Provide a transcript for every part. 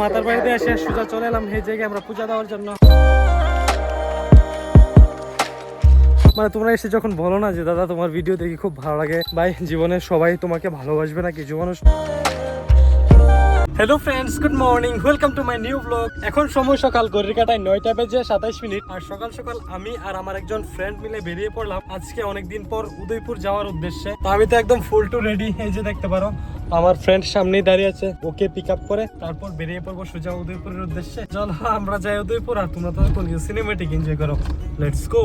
মাতার বাড়িতে এসে সোজা চলে এলাম। এই জায়গায় আমরা পূজা দেওয়ার জন্য। মানে তোমরা এসে যখন বলো না যে, দাদা, তোমার ভিডিও দেখি খুব ভালো লাগে। ভাই, জীবনে সবাই তোমাকে ভালোবাসবে না কিছু মানুষ hello friends good morning welcome to my new blog এখন সময় সকাল, ঘড়ির কাটায় নয়টা বেজে সাতাইশ মিনিট। আর সকাল সকাল আমি আর আমার একজন ফ্রেন্ড মিলে বেরিয়ে পড়লাম আজকে অনেকদিন পর উদয়পুর যাওয়ার উদ্দেশ্যে। আমি তো একদম ফুল টু রেডি এই যে দেখতে পারো। আমার ফ্রেন্ড সামনেই দাঁড়িয়ে আছে, ওকে পিক আপ করে তারপর বেরিয়ে পড়ব সোজা উদয়পুরের উদ্দেশ্যে। চলো আমরা যাই উদয়পুর, আর তোমরা তো সিনেমেটিক এনজয় করো। লেটস গো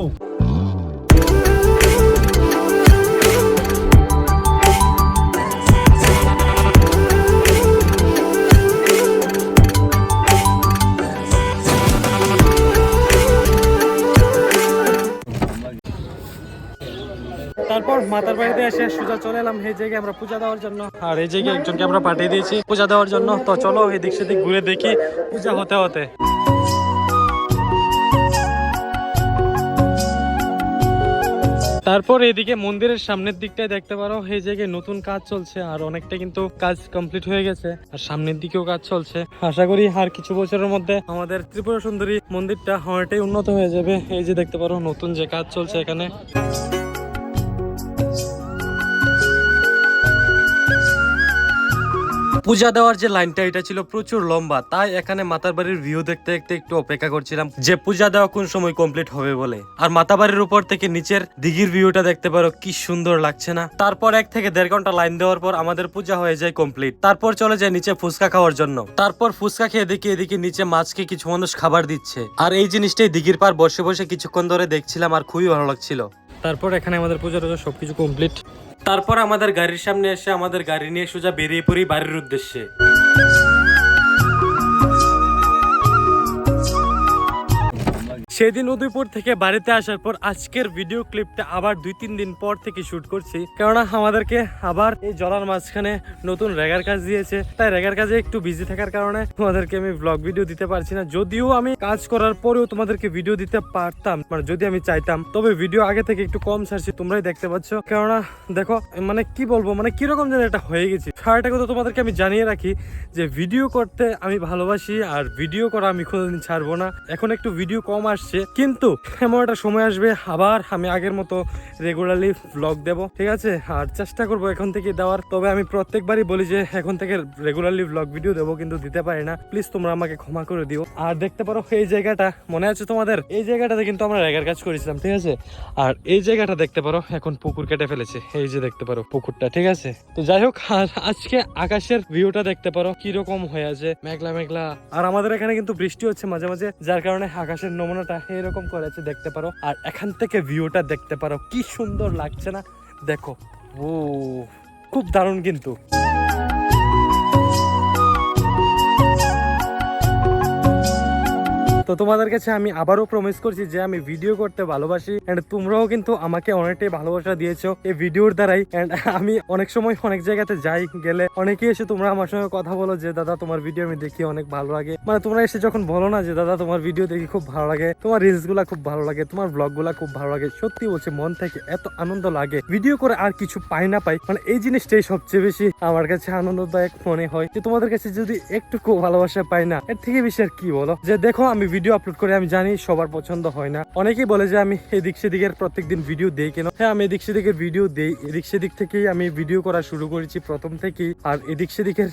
মাতার বাড়িতে এসে সোজা চলে এলাম। এই জায়গায় আমরা পূজা দেওয়ার জন্য। আর এই জায়গায় একজনকে আমরা পাঠিয়ে দিয়েছি পূজা দেওয়ার জন্য। তো চলো এদিক সেদিক ঘুরে দেখি পূজা হতে হতে। তারপর এদিকে মন্দিরের সামনের দিকটায় দেখতে পারো, এই জায়গায় নতুন কাজ চলছে আর অনেকটা কিন্তু কাজ কমপ্লিট হয়ে গেছে। আর সামনের দিকেও কাজ চলছে। আশা করি আর কিছু বছরের মধ্যে আমাদের ত্রিপুরা সুন্দরী মন্দিরটা অনেকটাই উন্নত হয়ে যাবে। এই যে দেখতে পারো নতুন যে কাজ চলছে এখানে। পূজা দেওয়ার যে লাইনটা, এটা ছিল প্রচুর লম্বা। তাই এখানে মাতার বাড়ির ভিউ দেখতে দেখতে একটু অপেক্ষা করছিলাম যে পূজা দেওয়া কোন সময় কমপ্লিট হবে বলে। আর মাতা বাড়ির উপর থেকে নিচের দিঘির ভিউটা দেখতে পারো, কি সুন্দর লাগছে না। তারপর এক থেকে দেড় ঘণ্টা লাইন দেওয়ার পর আমাদের পূজা হয়ে যায় কমপ্লিট তারপর চলে যায় নিচে ফুচকা খাওয়ার জন্য। তারপর ফুচকা খেয়ে দেখি এদিকে নিচে মাছকে কিছু মানুষ খাবার দিচ্ছে। আর এই জিনিসটাই দিঘির পার বসে বসে কিছুক্ষণ ধরে দেখছিলাম আর খুবই ভালো লাগছিল। তারপর এখানে আমাদের পূজা টুজা সবকিছু কমপ্লিট তারপর আমাদের গাড়ির সামনে এসে আমাদের গাড়ি নিয়ে সোজা বেরিয়ে পড়ি বাড়ির উদ্দেশ্যে। সেদিন উদয়পুর থেকে বাড়িতে আসার পর আজকের ভিডিও ক্লিপটা আবার দুই, তিন দিন পর থেকে শুট করছি। কেননা আমাদেরকে আবার এই জলার মাঝখানে নতুন রেগার কাজ দিয়েছে। তাই রেগার কাজে একটু বিজি থাকার কারণে তোমাদেরকে আমি ব্লগ ভিডিও দিতে পারছি না। যদিও আমি কাজ করার পরেও তোমাদেরকে ভিডিও দিতে পারতাম মানে যদি আমি চাইতাম। তবে ভিডিও আগে থেকে একটু কম ছাড়ছি, তোমরাই দেখতে পাচ্ছ। কেননা দেখো মানে কি বলব মানে কীরকম যেন এটা হয়ে গেছি। সারাটা কথা তোমাদেরকে আমি জানিয়ে রাখি যে ভিডিও করতে আমি ভালোবাসি, আর ভিডিও করা আমি কোনোদিন ছাড়বো না। এখন একটু ভিডিও কম আসছে কিন্তু এমন একটা সময় আসবে, আবার আমি আগের মতো রেগুলারলি ব্লগ দেব, ঠিক আছে? আর চেষ্টা করব এখন থেকে দেওয়ার। তবে আমি প্রত্যেকবারই বলি যে, এখন থেকে রেগুলারলি ব্লগ ভিডিও দেবো, কিন্তু দিতে পারি না। প্লিজ তোমরা আমাকে ক্ষমা করে দিও। আর দেখতে পারো, এই জায়গাটা মনে আছে তোমাদের? এই জায়গাটাতে কিন্তু আমরা রেগার কাজ করেছিলাম, ঠিক আছে? আর এই জায়গাটা দেখতে পারো, এখন পুকুর কেটে ফেলেছে। এই যে দেখতে পারো পুকুরটা, ঠিক আছে? তো যাই হোক, আর আজকে আকাশের ভিউটা দেখতে পারো, কীরকম হয়ে আছে। মেঘলা মেঘলা। আর আমাদের এখানে কিন্তু বৃষ্টি হচ্ছে মাঝে মাঝে, যার কারণে আকাশের নমুনাটা এরকম করেছে, দেখতে পারো। আর এখান থেকে ভিউটা দেখতে পারো, কি সুন্দর লাগছে না। দেখো, ও, খুব দারুণ কিন্তু। তো তোমাদের কাছে আমি আবারও প্রমিস করছি যে আমি ভিডিও করতে ভালোবাসি এন্ড তোমরাও কিন্তু আমাকে অনেকটাই ভালোবাসা দিয়েছ এই ভিডিওর দ্বারাই এন্ড আমি অনেক সময় অনেক জায়গাতে যাই, গেলে অনেকেই এসে তোমরা আমার সঙ্গে কথা বলো যে, দাদা, তোমার ভিডিও আমি দেখি, অনেক ভালো লাগে। মানে তোমরা এসে যখন বলো না যে, দাদা, তোমার ভিডিও দেখি খুব ভালো লাগে, তোমার রিলসগুলা খুব ভালো লাগে, তোমার ব্লগগুলা খুব ভালো লাগে। সত্যি বলছে, মন থেকে এত আনন্দ লাগে। ভিডিও করে আর কিছু পাই না পাই মানে এই জিনিসটাই সবচেয়ে বেশি আমার কাছে আনন্দদায়ক মনে হয় যে, তোমাদের কাছে যদি একটুকু ভালোবাসা পাই না, এর থেকে বেশি আর কি বলো? যে, দেখো, আমি ভিডিও আপলোড করে আমি জানি সবার পছন্দ হয় না। অনেকেই বলে যে আমি এদিক সেদিকের প্রত্যেকদিন ভিডিও দেই কেন? হ্যাঁ আমি এদিক সেদিকের ভিডিও দেই। এদিক সেদিক থেকেই আমি ভিডিও করা শুরু করেছি প্রথম থেকেই। আর এদিক সেদিকের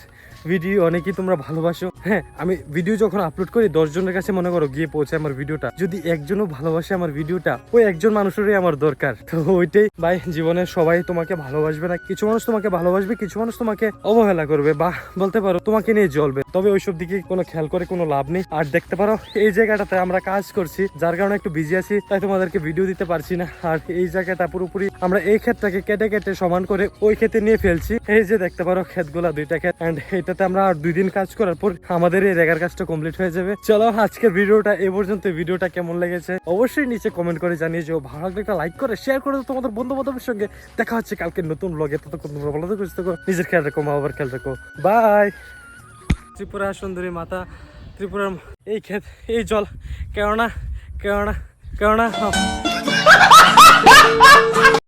ভিডিও অনেকেই তোমরা ভালোবাসো। হ্যাঁ আমি ভিডিও যখন আপলোড করি দশ জনের কাছে মনে করো গিয়ে পৌঁছে আমার ভিডিওটা যদি একজনও ভালোবাসে আমার ভিডিওটা ওই একজন মানুষেরই আমার দরকার। তো ওইটাই, ভাই, জীবনে সবাই তোমাকে ভালোবাসবে না। কিছু মানুষ তোমাকে ভালোবাসবে, কিছু মানুষ তোমাকে অবহেলা করবে। বা বলতে পারো, তোমাকে নিয়ে জ্বলবে। তবে ওইসব দিকে কোনো খেয়াল করে কোনো লাভ নেই। আর দেখতে পারো, এই জায়গাটাতে আমরা কাজ করছি, যার কারণে একটু বিজি আছি, তাই তোমাদেরকে ভিডিও দিতে পারছি না। আর এই জায়গাটা পুরোপুরি আমরা এই ক্ষেতটাকে কেটে কেটে সমান করে ওই ক্ষেতে নিয়ে ফেলছি। এই যে দেখতে পারো, ক্ষেতগুলা দুইটা ক্ষেত। অ্যান্ড এটাতে আমরা আর দুই দিন কাজ করার পর আমাদের এই রেগার কাজটা কমপ্লিট হয়ে যাবে। চলো, আজকের ভিডিওটা এ পর্যন্ত। ভিডিওটা কেমন লেগেছে অবশ্যই নিচে কমেন্ট করে জানিয়ে যাও। ভালো লাগলে একটা লাইক করে শেয়ার করে তোমাদের বন্ধু বান্ধবের সঙ্গে। দেখা হচ্ছে কালকে নতুন ব্লগে ততক্ষণ তোমরা ভালো থাকো নিজের খেয়াল রাখো মা বাবার খেয়াল রাখো। বাই ত্রিপুরা সুন্দরী মাতা ত্রিপুরার এই ক্ষেত এই জল কেননা কেননা কেননা